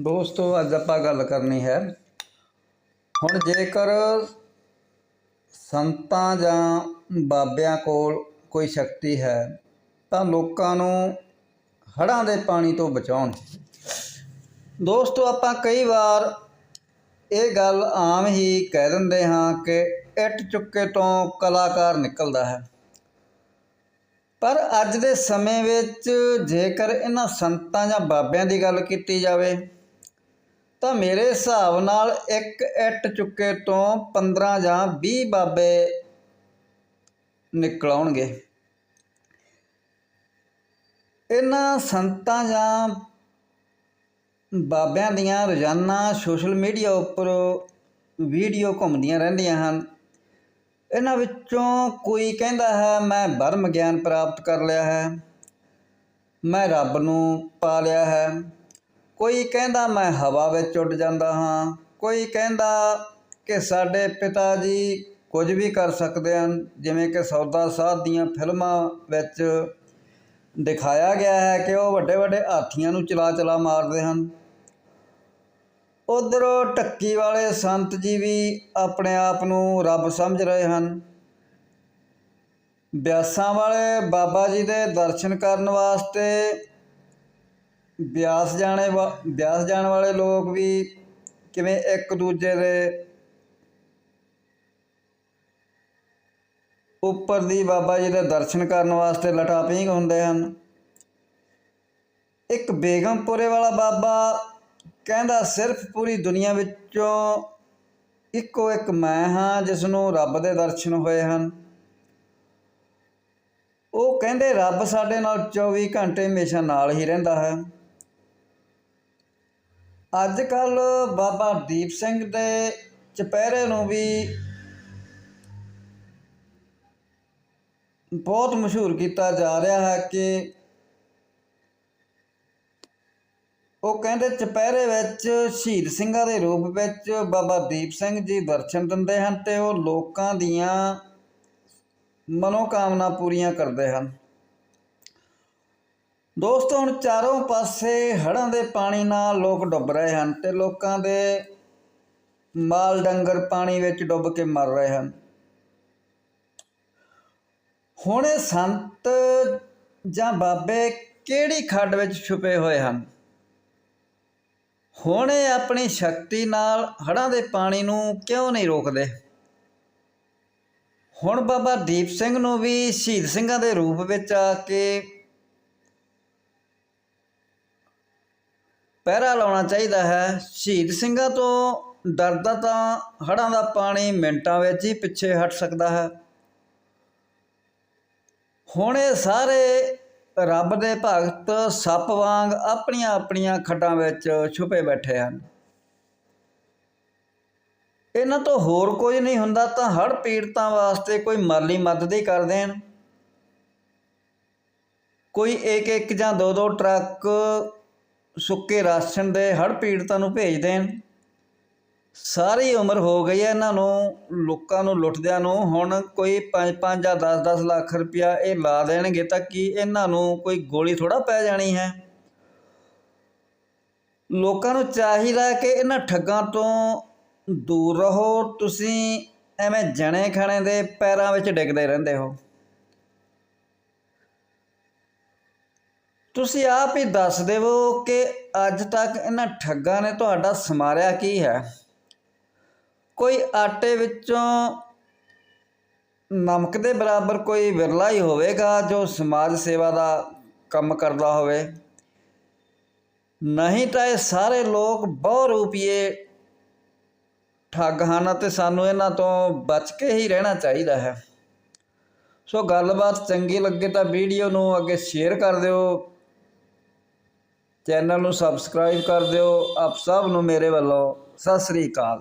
ਦੋਸਤੋ, ਅੱਜ ਆਪਾਂ ਗੱਲ ਕਰਨੀ ਹੈ। ਹੁਣ ਜੇਕਰ ਸੰਤਾਂ ਜਾਂ ਬਾਬਿਆਂ ਕੋਲ ਕੋਈ ਸ਼ਕਤੀ ਹੈ, ਤਾਂ ਲੋਕਾਂ ਨੂੰ ਹੜ੍ਹਾਂ ਦੇ ਪਾਣੀ ਤੋਂ ਬਚਾਉਣ। ਦੋਸਤੋ, ਆਪਾਂ ਕਈ ਵਾਰ ਇਹ ਗੱਲ ਆਮ ਹੀ ਕਹਿ ਦਿੰਦੇ ਹਾਂ ਕਿ ਇੱਟ ਚੁੱਕੇ ਤੋਂ ਕਲਾਕਾਰ ਨਿਕਲਦਾ ਹੈ। ਪਰ ਅੱਜ ਦੇ ਸਮੇਂ ਵਿੱਚ ਜੇਕਰ ਇਹਨਾਂ ਸੰਤਾਂ ਜਾਂ ਬਾਬਿਆਂ ਦੀ ਗੱਲ ਕੀਤੀ ਜਾਵੇ ਤਾਂ ਮੇਰੇ ਹਿਸਾਬ ਨਾਲ ਇੱਕ ਇੱਟ ਚੁੱਕੇ ਤੋਂ 15 ਜਾਂ 20 ਬਾਬੇ ਨਿਕਲ ਆਉਣਗੇ ਇਹਨਾਂ ਸੰਤਾਂ ਜਾਂ ਬਾਬਿਆਂ ਦੀਆਂ ਰੋਜ਼ਾਨਾ ਸੋਸ਼ਲ ਮੀਡੀਆ ਉੱਪਰ ਵੀਡੀਓ ਘੁੰਮਦੀਆਂ ਰਹਿੰਦੀਆਂ ਹਨ। ਇਹਨਾਂ ਵਿੱਚੋਂ ਕੋਈ ਕਹਿੰਦਾ ਹੈ, ਮੈਂ ਬਰਮ ਗਿਆਨ ਪ੍ਰਾਪਤ ਕਰ ਲਿਆ ਹੈ। ਮੈਂ ਰੱਬ ਨੂੰ ਪਾ ਲਿਆ ਹੈ। ਕੋਈ ਕਹਿੰਦਾ ਮੈਂ ਹਵਾ ਵਿੱਚ ਉੱਡ ਜਾਂਦਾ ਹਾਂ, ਕੋਈ ਕਹਿੰਦਾ ਕਿ ਸਾਡੇ ਪਿਤਾ ਜੀ ਕੁਝ ਵੀ ਕਰ ਸਕਦੇ ਹਨ, ਜਿਵੇਂ ਕਿ ਸੌਦਾ ਸਾਧ ਦੀਆਂ ਫਿਲਮਾਂ ਵਿੱਚ ਦਿਖਾਇਆ ਗਿਆ ਹੈ ਕਿ ਉਹ ਵੱਡੇ ਵੱਡੇ ਹਾਥੀਆਂ ਨੂੰ ਚਲਾ ਚਲਾ ਮਾਰਦੇ ਹਨ। ਉਧਰ ਟੱਕੀ ਵਾਲੇ ਸੰਤ ਜੀ ਵੀ ਆਪਣੇ ਆਪ ਨੂੰ ਰੱਬ ਸਮਝ ਰਹੇ ਹਨ। ਬਿਆਸਾਂ ਵਾਲੇ ਬਾਬਾ ਜੀ ਦੇ ਦਰਸ਼ਨ ਕਰਨ ਵਾਸਤੇ ਬਿਆਸ ਜਾਣੇ ਵਾ- ਬਿਆਸ ਜਾਣ ਵਾਲੇ ਲੋਕ ਵੀ ਕਿਵੇਂ ਇੱਕ ਦੂਜੇ ਦੇ ਉੱਪਰ ਦੀ ਬਾਬਾ ਜੀ ਦੇ ਦਰਸ਼ਨ ਕਰਨ ਵਾਸਤੇ ਲਟਾਪੀਂਗ ਹੁੰਦੇ ਹਨ। ਇੱਕ ਬੇਗਮਪੁਰੇ ਵਾਲਾ ਬਾਬਾ ਕਹਿੰਦਾ, ਸਿਰਫ ਪੂਰੀ ਦੁਨੀਆ ਵਿੱਚੋਂ ਇੱਕੋ ਇੱਕ ਮੈਂ ਹਾਂ ਜਿਸ ਨੂੰ ਰੱਬ ਦੇ ਦਰਸ਼ਨ ਹੋਏ ਹਨ। ਉਹ ਕਹਿੰਦੇ, ਰੱਬ ਸਾਡੇ ਨਾਲ 24 ਘੰਟੇ ਹਮੇਸ਼ਾ ਨਾਲ ਹੀ ਰਹਿੰਦਾ ਹੈ। ਅੱਜ ਕੱਲ ਬਾਬਾ ਦੀਪ ਸਿੰਘ ਦੇ ਚੁਪਹਿਰੇ ਨੂੰ ਵੀ ਬਹੁਤ ਮਸ਼ਹੂਰ ਕੀਤਾ ਜਾ ਰਿਹਾ ਹੈ ਕਿ ਉਹ ਕਹਿੰਦੇ ਚੁਪਹਿਰੇ ਵਿੱਚ ਸ਼ਹੀਦ ਸਿੰਘਾਂ ਦੇ ਰੂਪ ਵਿੱਚ ਬਾਬਾ ਦੀਪ ਸਿੰਘ ਜੀ ਦਰਸ਼ਨ ਦਿੰਦੇ ਹਨ ਤੇ ਉਹ ਲੋਕਾਂ ਦੀਆਂ ਮਨੋਕਾਮਨਾ ਪੂਰੀਆਂ ਕਰਦੇ ਹਨ। ਦੋਸਤੋ, ਹੁਣ ਚਾਰੋਂ ਪਾਸੇ ਹੜ੍ਹਾਂ ਦੇ ਪਾਣੀ ਨਾਲ ਲੋਕ ਡੁੱਬ ਰਹੇ ਹਨ ਤੇ ਲੋਕਾਂ ਦੇ ਮਾਲ ਡੰਗਰ ਪਾਣੀ ਵਿੱਚ ਡੁੱਬ ਕੇ ਮਰ ਰਹੇ ਹਨ। ਹੁਣ ਇਹ ਸੰਤ ਜਾਂ ਬਾਬੇ ਕਿਹੜੀ ਖੱਡ ਵਿੱਚ ਛੁਪੇ ਹੋਏ ਹਨ? ਹੁਣ ਇਹ ਆਪਣੀ ਸ਼ਕਤੀ ਨਾਲ ਹੜ੍ਹਾਂ ਦੇ ਪਾਣੀ ਨੂੰ ਕਿਉਂ ਨਹੀਂ ਰੋਕਦੇ? ਹੁਣ ਬਾਬਾ ਦੀਪ ਸਿੰਘ ਨੂੰ ਵੀ ਸ਼ਹੀਦ ਸਿੰਘਾਂ ਦੇ ਰੂਪ ਵਿੱਚ ਆ ਕੇ ਪਹਿਰਾ ਲਾਉਣਾ ਚਾਹੀਦਾ ਹੈ। ਸ਼ਹੀਦ ਸਿੰਘਾਂ ਤੋਂ ਡਰਦਾ ਤਾਂ ਹੜ੍ਹਾਂ ਦਾ ਪਾਣੀ ਮਿੰਟਾਂ ਵਿੱਚ ਹੀ ਪਿੱਛੇ ਹਟ ਸਕਦਾ ਹੈ। ਹੁਣ ਇਹ ਸਾਰੇ ਰੱਬ ਦੇ ਭਗਤ ਸੱਪ ਵਾਂਗ ਆਪਣੀਆਂ ਆਪਣੀਆਂ ਖੱਡਾਂ ਵਿੱਚ ਛੁਪੇ ਬੈਠੇ ਹਨ। ਇਹਨਾਂ ਤੋਂ ਹੋਰ ਕੋਈ ਨਹੀਂ ਹੁੰਦਾ, ਤਾਂ ਹੜ ਪੀੜਤਾਂ ਵਾਸਤੇ ਕੋਈ ਮਾਲੀ ਮਦਦ ਹੀ ਕਰ ਦੇਣ। ਕੋਈ ਇੱਕ ਇੱਕ ਜਾਂ ਦੋ ਦੋ ਟਰੱਕ ਸੁੱਕੇ ਰਾਸ਼ਨ ਦੇ ਹੜ ਪੀੜਤਾਂ ਨੂੰ ਭੇਜ ਦੇਣ। ਸਾਰੀ ਉਮਰ ਹੋ ਗਈ ਹੈ ਇਹਨਾਂ ਨੂੰ, ਲੋਕਾਂ ਨੂੰ, ਲੁੱਟਦਿਆਂ ਨੂੰ। ਹੁਣ ਕੋਈ 5-5 ਜਾਂ 10-10 ਲੱਖ ਰੁਪਇਆ ਇਹ ਲਾ ਦੇਣਗੇ ਤਾਂ ਕੀ ਇਹਨਾਂ ਨੂੰ ਕੋਈ ਗੋਲੀ ਥੋੜਾ ਪੈ ਜਾਣੀ ਹੈ? ਲੋਕਾਂ ਨੂੰ ਚਾਹੀਦਾ ਕਿ ਇਹਨਾਂ ਠੱਗਾਂ ਤੋਂ ਦੂਰ ਰਹੋ। ਤੁਸੀਂ ਐਵੇਂ ਜਣੇ ਖਣੇ ਦੇ ਪੈਰਾਂ ਵਿੱਚ ਡਿੱਗਦੇ ਰਹਿੰਦੇ ਹੋ। ਤੁਸੀਂ ਆਪ ਹੀ ਦੱਸ ਦੇਵੋ ਕਿ ਅੱਜ ਤੱਕ ਇਹਨਾਂ ਠੱਗਾਂ ਨੇ ਤੁਹਾਡਾ ਸਮਾਰਿਆ ਕੀ ਹੈ? ਕੋਈ ਆਟੇ ਵਿੱਚੋਂ ਨਮਕ ਦੇ ਬਰਾਬਰ ਕੋਈ ਵਿਰਲਾ ਹੀ ਹੋਵੇਗਾ ਜੋ ਸਮਾਜ ਸੇਵਾ ਦਾ ਕੰਮ ਕਰਦਾ ਹੋਵੇ? ਨਹੀਂ ਤਾਂ ਇਹ ਸਾਰੇ ਲੋਕ ਬਹੁ ਰੂਪੀਏ ਠੱਗ ਹਨ ਅਤੇ ਸਾਨੂੰ ਇਹਨਾਂ ਤੋਂ ਬਚ ਕੇ ਹੀ ਰਹਿਣਾ ਚਾਹੀਦਾ ਹੈ। ਸੋ ਗੱਲਬਾਤ ਚੰਗੀ ਲੱਗੇ ਤਾਂ ਵੀਡੀਓ ਨੂੰ ਅੱਗੇ ਸ਼ੇਅਰ ਕਰ ਦਿਓ। ਚੈਨਲ ਨੂੰ ਸਬਸਕ੍ਰਾਈਬ ਕਰ ਦਿਓ। ਆਪ ਸਭ ਨੂੰ ਮੇਰੇ ਵੱਲੋਂ ਸਤਿ ਸ੍ਰੀ ਅਕਾਲ।